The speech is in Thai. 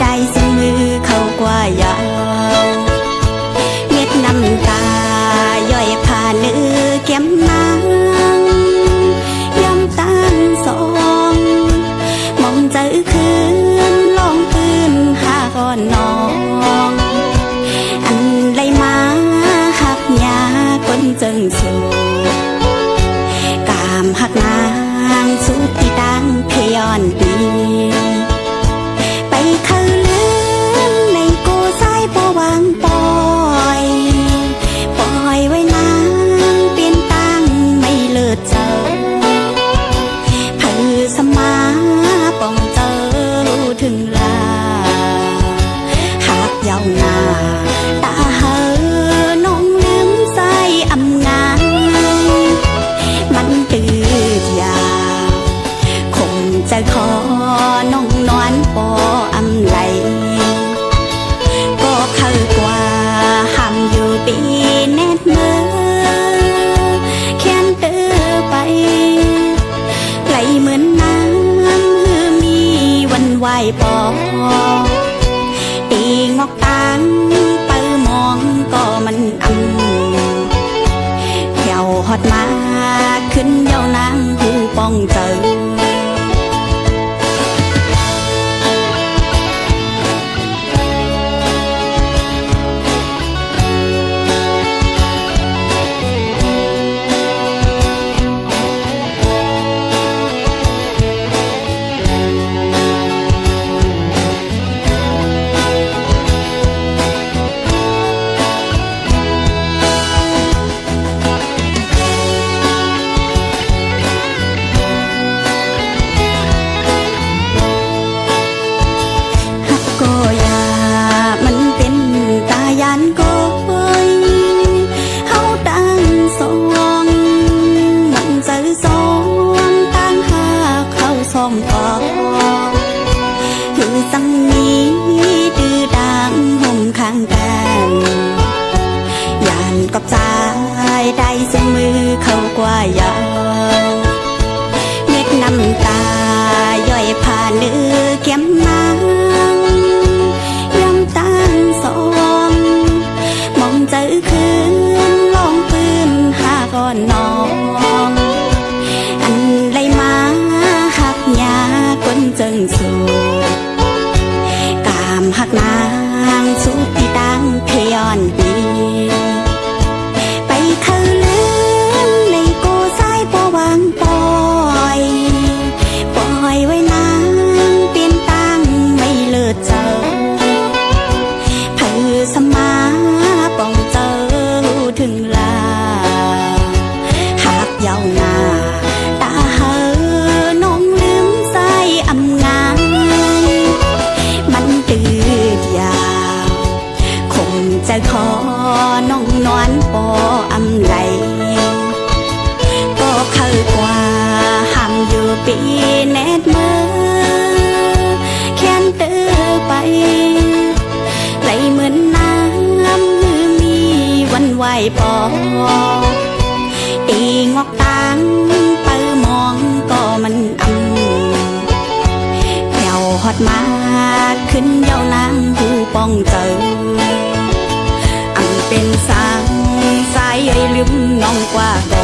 ได้เสยมือเขากว่ายาวเม็ดน้ำตาย่อยผ่านเนื้อเก็มนางยำตั้งสองมองเจอคืนลองปืนหาก่อนน้อง อันไรมาหักยาคนจึงสูกามหักนางสุดที่ดังพยอนดี ง เข้าสอกคือสังนี้ดื้อดังห่มข้างกันยานกับสายได้เสียมือเข้ากว่ายาวเม็ดน้ำตาย่อยผ่านเนื้อเก็มนางยำตั้งสองมองเจอคืน จึงสูกามหักนางสุดที่ดังเพยอนดีไปเข้าลืมในกูสายปวางปล่อย ปล่อยไว้นางเปลี่ยนตั้งไม่เลิศเจอเพื่อสมาป้องเจอถึงลาหากยาวนาต จะขอน้องนอนปออำไหลก็เข้ากว่าห้ามอยู่ปีแนดเมื่อแค้นเตอไปไหลเหมือนน้ำคือมีวันไหวปอตีงอกตังเปิมองก็มันอำแถวฮอดมาขึ้นเยาวนางหูป้องเจอ อังเป็นสา